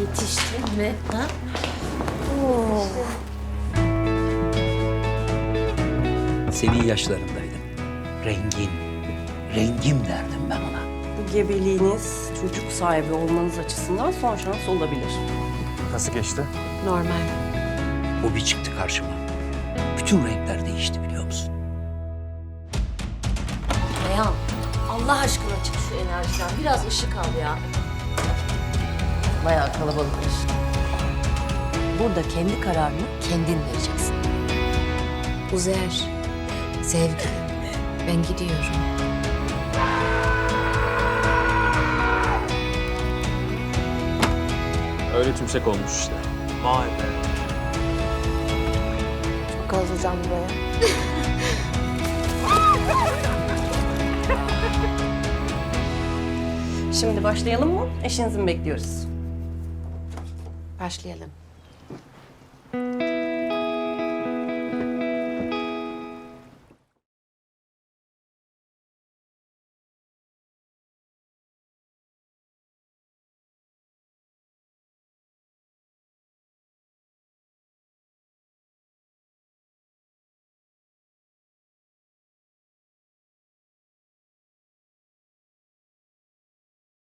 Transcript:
Yetiştin mi? Ha? Senin yaşlarındaydım. Rengin, rengim derdim ben ona. Bu gebeliğiniz çocuk sahibi olmanız açısından son şans olabilir. Nasıl geçti? Normal. O bir çıktı karşıma. Bütün renkler değişti biliyor musun? Reyhan, Allah aşkına çık şu enerjiden. Biraz ışık al ya. Bayağı kalabalıkmış. Burada kendi kararını kendin vereceksin. Uzer, sevgilim, ben gidiyorum. Öyle tümsek olmuş işte. Vay be. Çok kalacağım buraya. Şimdi başlayalım mı? Eşinizi mi bekliyoruz? Başlayalım.